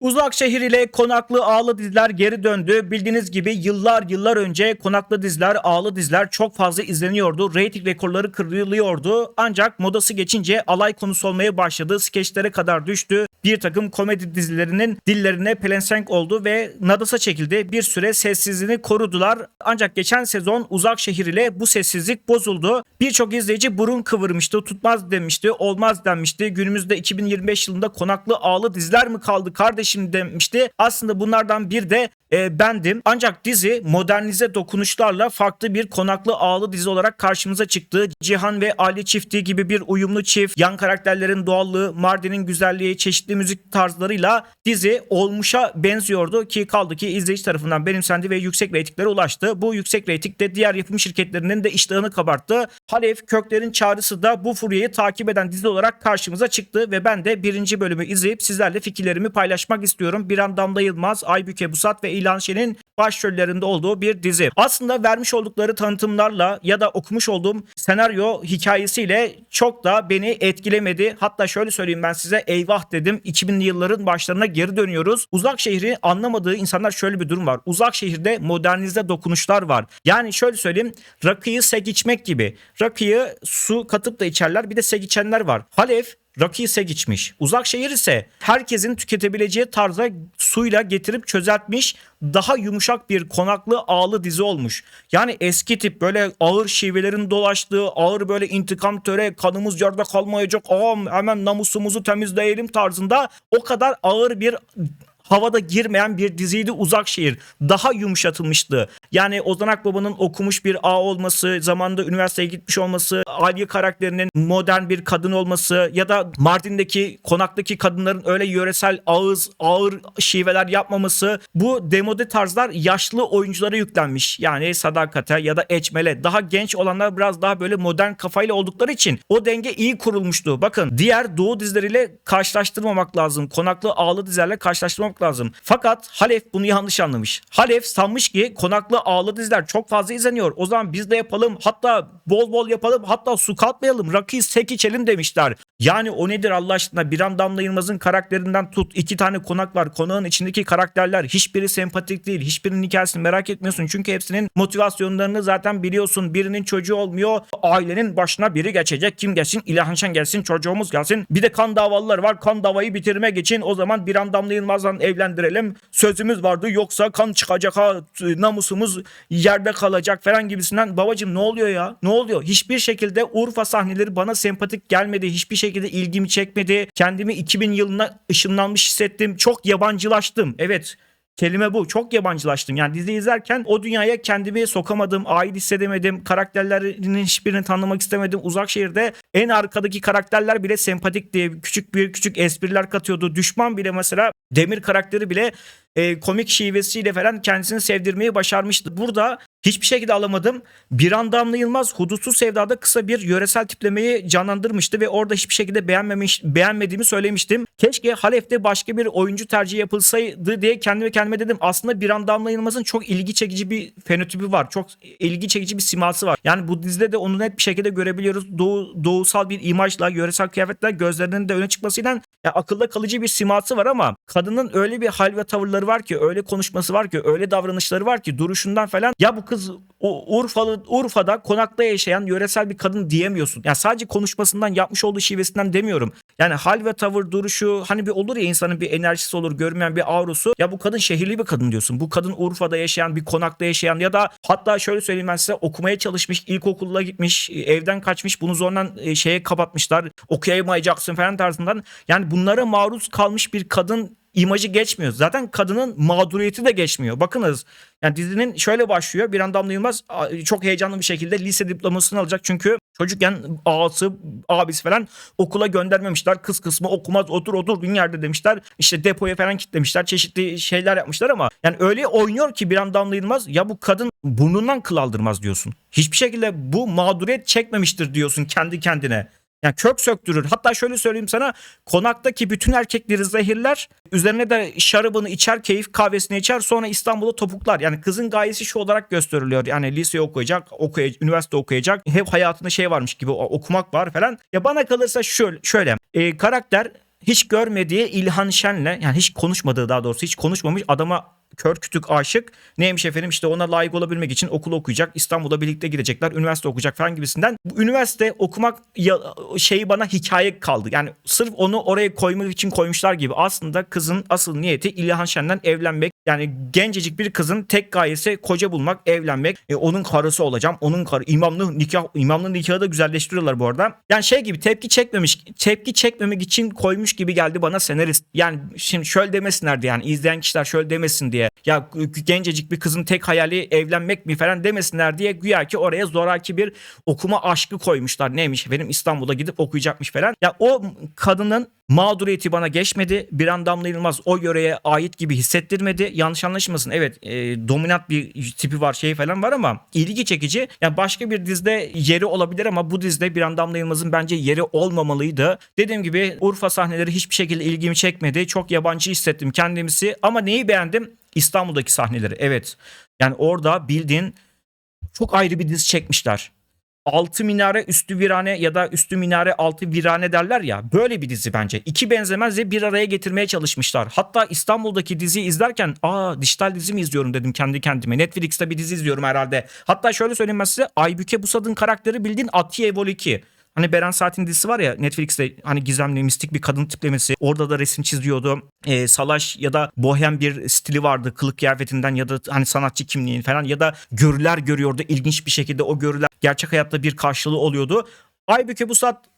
Uzak şehir ile konaklı ağlı diziler geri döndü. Bildiğiniz gibi yıllar yıllar önce konaklı diziler, ağlı diziler çok fazla izleniyordu. Rating rekorları kırılıyordu. Ancak modası geçince alay konusu olmaya başladı. Skeçlere kadar düştü. Bir takım komedi dizilerinin dillerine pelensenk oldu ve nadasa çekildi. Bir süre sessizliğini korudular. Ancak geçen sezon uzak şehir ile bu sessizlik bozuldu. Birçok izleyici burun kıvırmıştı, tutmaz demişti, olmaz denmişti. Günümüzde 2025 yılında konaklı ağlı diziler mi kaldı kardeşim demişti. Aslında bunlardan bir de e, bendim. Ancak dizi modernize dokunuşlarla farklı bir konaklı ağlı dizi olarak karşımıza çıktı. Cihan ve Ali çifti gibi bir uyumlu çift, yan karakterlerin doğallığı, Mardin'in güzelliği, çeşitli müzik tarzlarıyla dizi olmuşa benziyordu ki kaldı ki izleyici tarafından benimsendi ve yüksek reytinglere ulaştı. Bu yüksek reyting de diğer yapım şirketlerinin de iştahını kabarttı. Halef Kökler'in çağrısı da bu furyayı takip eden dizi olarak karşımıza çıktı ve ben de birinci bölümü izleyip sizlerle fikirlerimi paylaşmak istiyorum. Bir an Damla Yılmaz, Aybüke Busat ve İlhan Şen'in başrollerinde olduğu bir dizi. Aslında vermiş oldukları tanıtımlarla ya da okumuş olduğum senaryo hikayesiyle çok da beni etkilemedi. Hatta şöyle söyleyeyim ben size eyvah dedim. 2000'li yılların başlarına geri dönüyoruz. Uzak şehri anlamadığı insanlar şöyle bir durum var. Uzak şehirde modernize dokunuşlar var. Yani şöyle söyleyeyim rakıyı sek içmek gibi. Rakıyı su katıp da içerler bir de sek içenler var. Halef Rakıyı sek içmiş. Uzak şehir ise herkesin tüketebileceği tarza suyla getirip çözeltmiş daha yumuşak bir konaklı ağlı dizi olmuş. Yani eski tip böyle ağır şivelerin dolaştığı ağır böyle intikam töre kanımız yerde kalmayacak aa hemen namusumuzu temizleyelim tarzında o kadar ağır bir havada girmeyen bir diziydi Uzak Şehir. Daha yumuşatılmıştı. Yani Ozan Akbaba'nın okumuş bir ağ olması, zamanında üniversiteye gitmiş olması, Aliye karakterinin modern bir kadın olması ya da Mardin'deki konaktaki kadınların öyle yöresel ağız, ağır şiveler yapmaması bu demode tarzlar yaşlı oyunculara yüklenmiş. Yani Sadakat'e ya da Eçmel'e daha genç olanlar biraz daha böyle modern kafayla oldukları için o denge iyi kurulmuştu. Bakın diğer doğu dizileriyle karşılaştırmamak lazım. Konaklı ağlı dizilerle karşılaştırmamak lazım. Fakat Halef bunu yanlış anlamış. Halef sanmış ki konaklı ağlı diziler çok fazla izleniyor. O zaman biz de yapalım. Hatta bol bol yapalım. Hatta su katmayalım. Rakıyı sek içelim demişler. Yani o nedir Allah aşkına? Bir an Damla Yılmaz'ın karakterinden tut. iki tane konak var. Konağın içindeki karakterler hiçbiri sempatik değil. Hiçbirinin hikayesini merak etmiyorsun. Çünkü hepsinin motivasyonlarını zaten biliyorsun. Birinin çocuğu olmuyor. Ailenin başına biri geçecek. Kim gelsin? İlhan gelsin. Çocuğumuz gelsin. Bir de kan davaları var. Kan davayı bitirmek için o zaman bir an Damla Yılmaz'la evlendirelim. Sözümüz vardı. Yoksa kan çıkacak ha namusumuz yerde kalacak falan gibisinden. Babacım ne oluyor ya? Ne oluyor? Hiçbir şekilde Urfa sahneleri bana sempatik gelmedi. Hiçbir şekilde ilgimi çekmedi. Kendimi 2000 yılına ışınlanmış hissettim. Çok yabancılaştım. Evet. Kelime bu. Çok yabancılaştım. Yani dizi izlerken o dünyaya kendimi sokamadım. Ait hissedemedim. Karakterlerinin hiçbirini tanımak istemedim. Uzak şehirde en arkadaki karakterler bile sempatikti. Küçük bir küçük espriler katıyordu. Düşman bile mesela Demir karakteri bile e, komik şivesiyle falan kendisini sevdirmeyi başarmıştı. Burada hiçbir şekilde alamadım. Bir an Damla Yılmaz Hudutsuz Sevda'da kısa bir yöresel tiplemeyi canlandırmıştı ve orada hiçbir şekilde beğenmemiş, beğenmediğimi söylemiştim. Keşke Halef'te başka bir oyuncu tercih yapılsaydı diye kendime kendime dedim. Aslında bir an Damla Yılmaz'ın çok ilgi çekici bir fenotipi var. Çok ilgi çekici bir siması var. Yani bu dizide de onu net bir şekilde görebiliyoruz. Doğu, doğusal bir imajla, yöresel kıyafetler gözlerinin de öne çıkmasıyla ya akılda kalıcı bir siması var ama kadının öyle bir hal ve tavırları var ki, öyle konuşması var ki, öyle davranışları var ki duruşundan falan ya bu kız Urfalı Urfa'da konakta yaşayan yöresel bir kadın diyemiyorsun. Yani sadece konuşmasından, yapmış olduğu şivesinden demiyorum. Yani hal ve tavır, duruşu hani bir olur ya insanın bir enerjisi olur, görmeyen bir avrusu. Ya bu kadın şehirli bir kadın diyorsun. Bu kadın Urfa'da yaşayan, bir konakta yaşayan ya da hatta şöyle söyleyeyim ben size okumaya çalışmış, ilkokuluna gitmiş, evden kaçmış, bunu zorla e, şeye kapatmışlar. Okuyamayacaksın falan tarzından. Yani bunlara maruz kalmış bir kadın imajı geçmiyor. Zaten kadının mağduriyeti de geçmiyor. Bakınız yani dizinin şöyle başlıyor. Bir an Damla Yılmaz çok heyecanlı bir şekilde lise diplomasını alacak. Çünkü çocukken ağası, abisi falan okula göndermemişler. Kız kısmı okumaz otur otur yerde demişler. İşte depoya falan kitlemişler. Çeşitli şeyler yapmışlar ama yani öyle oynuyor ki bir an Damla Yılmaz ya bu kadın burnundan kıl aldırmaz diyorsun. Hiçbir şekilde bu mağduriyet çekmemiştir diyorsun kendi kendine. Yani kök söktürür. Hatta şöyle söyleyeyim sana konaktaki bütün erkekleri zehirler. Üzerine de şarabını içer, keyif kahvesini içer. Sonra İstanbul'a topuklar. Yani kızın gayesi şu olarak gösteriliyor. Yani lise okuyacak, okuyacak, üniversite okuyacak. Hep hayatında şey varmış gibi okumak var falan. Ya bana kalırsa şöyle, şöyle e, karakter hiç görmediği İlhan Şen'le yani hiç konuşmadığı daha doğrusu hiç konuşmamış adama kör kütük aşık. Neymiş efendim işte ona layık olabilmek için okul okuyacak. İstanbul'a birlikte gidecekler. Üniversite okuyacak falan gibisinden. Bu üniversite okumak ya, şeyi bana hikaye kaldı. Yani sırf onu oraya koymak için koymuşlar gibi. Aslında kızın asıl niyeti İlhan Şen'den evlenmek. Yani gencecik bir kızın tek gayesi koca bulmak, evlenmek. E, onun karısı olacağım. Onun karı imamlı nikah imamlı nikahı da güzelleştiriyorlar bu arada. Yani şey gibi tepki çekmemiş, tepki çekmemek için koymuş gibi geldi bana senarist. Yani şimdi şöyle demesinlerdi yani izleyen kişiler şöyle demesin diye. Ya gencecik bir kızın tek hayali evlenmek mi falan demesinler diye güya ki oraya zoraki bir okuma aşkı koymuşlar. Neymiş efendim İstanbul'a gidip okuyacakmış falan. Ya o kadının mağduriyeti bana geçmedi. Bir an Damla Yılmaz o yöreye ait gibi hissettirmedi. Yanlış anlaşılmasın. Evet e, dominant bir tipi var şey falan var ama ilgi çekici. Yani başka bir dizide yeri olabilir ama bu dizide bir an Damla Yılmaz'ın bence yeri olmamalıydı. Dediğim gibi Urfa sahneleri hiçbir şekilde ilgimi çekmedi. Çok yabancı hissettim kendimizi. Ama neyi beğendim? İstanbul'daki sahneleri. Evet. Yani orada bildiğin çok ayrı bir dizi çekmişler. Altı minare üstü virane ya da üstü minare altı virane derler ya böyle bir dizi bence. İki benzemez ve bir araya getirmeye çalışmışlar. Hatta İstanbul'daki diziyi izlerken aa dijital dizi mi izliyorum dedim kendi kendime. Netflix'te bir dizi izliyorum herhalde. Hatta şöyle söyleyeyim ben size Aybüke Busad'ın karakteri bildiğin Atiye Evoliki. Hani Beren Saat'in dizisi var ya Netflix'te hani gizemli mistik bir kadın tiplemesi. Orada da resim çiziyordu. Ee, salaş ya da bohem bir stili vardı kılık kıyafetinden ya da hani sanatçı kimliğin falan ya da görüler görüyordu. ilginç bir şekilde o görüler gerçek hayatta bir karşılığı oluyordu. Aybüke Busat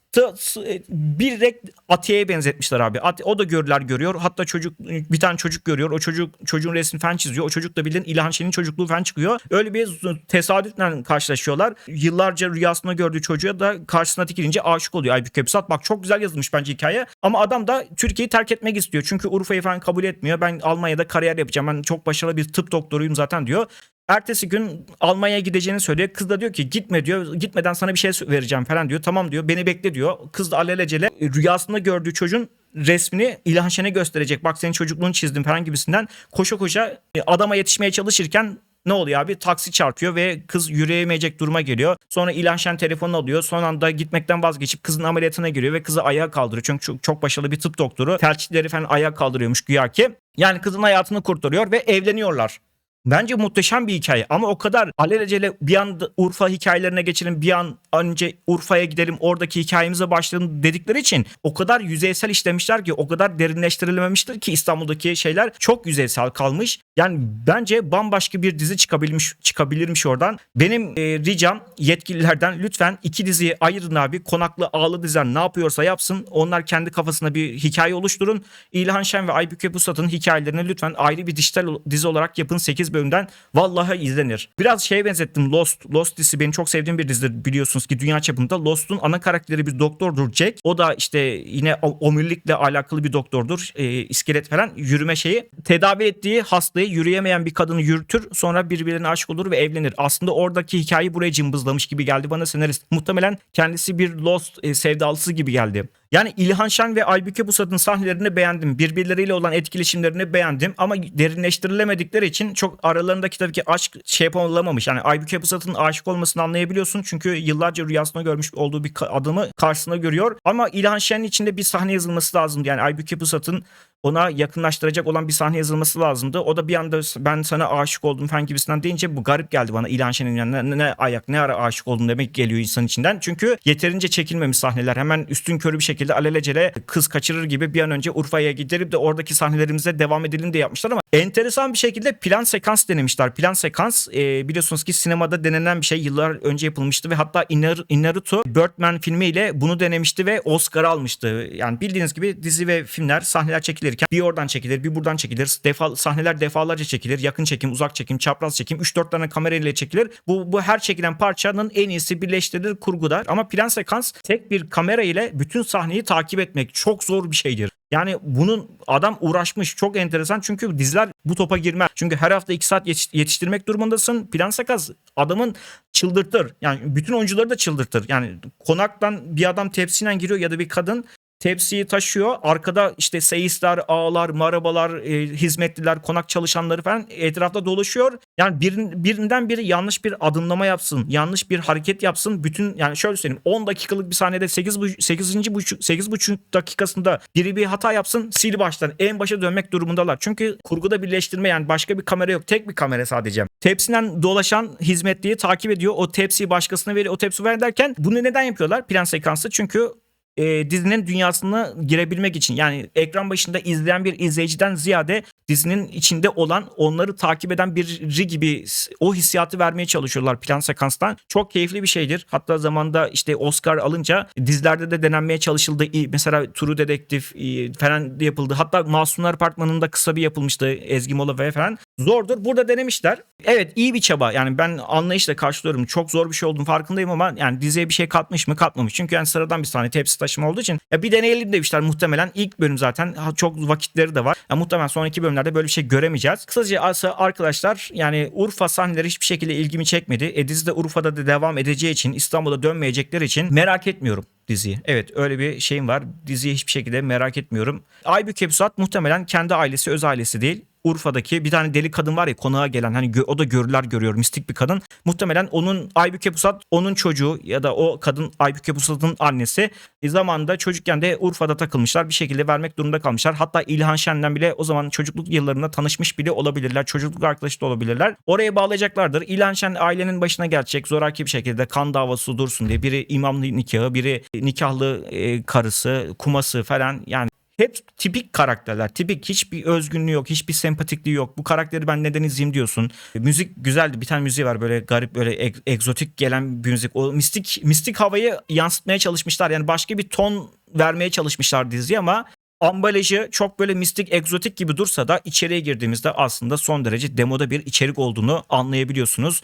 bir renk Atiye'ye benzetmişler abi. At, o da görüler görüyor. Hatta çocuk bir tane çocuk görüyor. O çocuk çocuğun resmini falan çiziyor. O çocuk da bildiğin İlhan Şen'in çocukluğu falan çıkıyor. Öyle bir tesadüfle karşılaşıyorlar. Yıllarca rüyasında gördüğü çocuğa da karşısına dikilince aşık oluyor Aybüke Pusat. Bak çok güzel yazılmış bence hikaye. Ama adam da Türkiye'yi terk etmek istiyor. Çünkü Urfa'yı falan kabul etmiyor. Ben Almanya'da kariyer yapacağım. Ben çok başarılı bir tıp doktoruyum zaten diyor. Ertesi gün Almanya'ya gideceğini söylüyor. Kız da diyor ki gitme diyor. Gitmeden sana bir şey vereceğim falan diyor. Tamam diyor. Beni bekle diyor. Kız da alelacele rüyasında gördüğü çocuğun resmini İlhan Şen'e gösterecek. Bak senin çocukluğunu çizdim falan gibisinden. Koşa koşa adama yetişmeye çalışırken ne oluyor abi? Taksi çarpıyor ve kız yürüyemeyecek duruma geliyor. Sonra İlhan Şen telefonunu alıyor. Son anda gitmekten vazgeçip kızın ameliyatına giriyor ve kızı ayağa kaldırıyor. Çünkü çok, çok başarılı bir tıp doktoru. Tercihleri falan ayağa kaldırıyormuş güya ki. Yani kızın hayatını kurtarıyor ve evleniyorlar. Bence muhteşem bir hikaye ama o kadar alelacele bir anda Urfa hikayelerine geçelim bir an önce Urfa'ya gidelim oradaki hikayemize başlayalım dedikleri için o kadar yüzeysel işlemişler ki o kadar derinleştirilmemiştir ki İstanbul'daki şeyler çok yüzeysel kalmış. Yani bence bambaşka bir dizi çıkabilmiş çıkabilirmiş oradan. Benim e, ricam yetkililerden lütfen iki diziyi ayırın abi. Konaklı ağlı diziler ne yapıyorsa yapsın. Onlar kendi kafasında bir hikaye oluşturun. İlhan Şen ve Aybüke Pusat'ın hikayelerini lütfen ayrı bir dijital dizi olarak yapın 8 bölümden. Vallahi izlenir. Biraz şeye benzettim Lost. Lost dizisi benim çok sevdiğim bir dizidir biliyorsunuz ki dünya çapında. Lost'un ana karakteri bir doktordur Jack. O da işte yine omurilikle alakalı bir doktordur. E, iskelet falan yürüme şeyi. Tedavi ettiği hastayı yürüyemeyen bir kadını yürütür. Sonra birbirine aşık olur ve evlenir. Aslında oradaki hikayeyi buraya cımbızlamış gibi geldi bana senarist. Muhtemelen kendisi bir Lost e, sevdalısı gibi geldi. Yani İlhan Şen ve Aybüke Busat'ın sahnelerini beğendim. Birbirleriyle olan etkileşimlerini beğendim. Ama derinleştirilemedikleri için çok aralarındaki tabii ki aşk şey yapılamamış. Yani Aybüke Busat'ın aşık olmasını anlayabiliyorsun. Çünkü yıllarca rüyasında görmüş olduğu bir adamı karşısında görüyor. Ama İlhan Şen'in içinde bir sahne yazılması lazım. Yani Aybüke Busat'ın ona yakınlaştıracak olan bir sahne yazılması lazımdı. O da bir anda ben sana aşık oldum falan gibisinden deyince bu garip geldi bana. İlhan Şen'in yani ne, ne ayak ne ara aşık oldum demek geliyor insan içinden. Çünkü yeterince çekilmemiş sahneler. Hemen üstün körü bir şekilde alelacele kız kaçırır gibi bir an önce Urfa'ya giderip de oradaki sahnelerimize devam edelim diye yapmışlar ama enteresan bir şekilde plan sekans denemişler. Plan sekans e, biliyorsunuz ki sinemada denenen bir şey. Yıllar önce yapılmıştı ve hatta Naruto Birdman filmiyle bunu denemişti ve Oscar almıştı. Yani bildiğiniz gibi dizi ve filmler sahneler çekilir çekilirken bir oradan çekilir bir buradan çekilir. Defa, sahneler defalarca çekilir. Yakın çekim, uzak çekim, çapraz çekim 3-4 tane kamera ile çekilir. Bu, bu her çekilen parçanın en iyisi birleştirilir kurguda. Ama plan sekans tek bir kamera ile bütün sahneyi takip etmek çok zor bir şeydir. Yani bunun adam uğraşmış çok enteresan çünkü diziler bu topa girmez. Çünkü her hafta 2 saat yetiştirmek durumundasın. Plan sakaz adamın çıldırtır. Yani bütün oyuncuları da çıldırtır. Yani konaktan bir adam tepsiyle giriyor ya da bir kadın tepsiyi taşıyor. Arkada işte seyisler, ağalar, marabalar, e, hizmetliler, konak çalışanları falan etrafta dolaşıyor. Yani birin, birinden biri yanlış bir adımlama yapsın, yanlış bir hareket yapsın. Bütün yani şöyle söyleyeyim 10 dakikalık bir sahnede 8 8. buçuk 8,5 dakikasında biri bir hata yapsın sil baştan en başa dönmek durumundalar. Çünkü kurguda birleştirme yani başka bir kamera yok. Tek bir kamera sadece. Tepsiden dolaşan hizmetliyi takip ediyor. O tepsiyi başkasına veriyor. O tepsi ver derken bunu neden yapıyorlar? Plan sekansı çünkü e, dizinin dünyasına girebilmek için yani ekran başında izleyen bir izleyiciden ziyade dizinin içinde olan onları takip eden biri gibi o hissiyatı vermeye çalışıyorlar plan sekanstan. Çok keyifli bir şeydir. Hatta zamanda işte Oscar alınca dizilerde de denenmeye çalışıldı. Mesela True Dedektif e, falan yapıldı. Hatta Masumlar Apartmanı'nda kısa bir yapılmıştı Ezgi Mola ve falan. Zordur. Burada denemişler. Evet iyi bir çaba. Yani ben anlayışla karşılıyorum. Çok zor bir şey olduğunu farkındayım ama yani diziye bir şey katmış mı katmamış. Çünkü yani sıradan bir tane tepsi taşıma olduğu için ya bir deneyelim demişler muhtemelen. ilk bölüm zaten çok vakitleri de var. Ya muhtemelen sonraki bölümlerde böyle bir şey göremeyeceğiz. Kısaca arkadaşlar yani Urfa sahneleri hiçbir şekilde ilgimi çekmedi. E dizi de Urfa'da da devam edeceği için İstanbul'a dönmeyecekleri için merak etmiyorum diziyi. Evet öyle bir şeyim var. Diziyi hiçbir şekilde merak etmiyorum. Aybüke Pusat muhtemelen kendi ailesi öz ailesi değil. Urfa'daki bir tane deli kadın var ya konağa gelen hani o da görüler görüyor mistik bir kadın. Muhtemelen onun Aybüke Pusat onun çocuğu ya da o kadın Aybüke Pusat'ın annesi e, zamanında çocukken de Urfa'da takılmışlar bir şekilde vermek durumunda kalmışlar. Hatta İlhan Şen'den bile o zaman çocukluk yıllarında tanışmış bile olabilirler. Çocukluk arkadaşı da olabilirler. Oraya bağlayacaklardır. İlhan Şen ailenin başına gelecek zoraki bir şekilde kan davası dursun diye. Biri imamlı nikahı, biri nikahlı e, karısı, kuması falan yani hep tipik karakterler. Tipik hiçbir özgünlüğü yok. Hiçbir sempatikliği yok. Bu karakteri ben neden izleyeyim diyorsun. E, müzik güzeldi. Bir tane müziği var böyle garip böyle eg- egzotik gelen bir müzik. O mistik mistik havayı yansıtmaya çalışmışlar. Yani başka bir ton vermeye çalışmışlar diziye ama ambalajı çok böyle mistik egzotik gibi dursa da içeriye girdiğimizde aslında son derece demoda bir içerik olduğunu anlayabiliyorsunuz.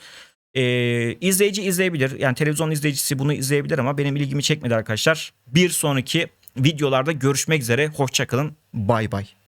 Ee, izleyici izleyebilir. Yani televizyon izleyicisi bunu izleyebilir ama benim ilgimi çekmedi arkadaşlar. Bir sonraki videolarda görüşmek üzere. Hoşçakalın. Bay bay.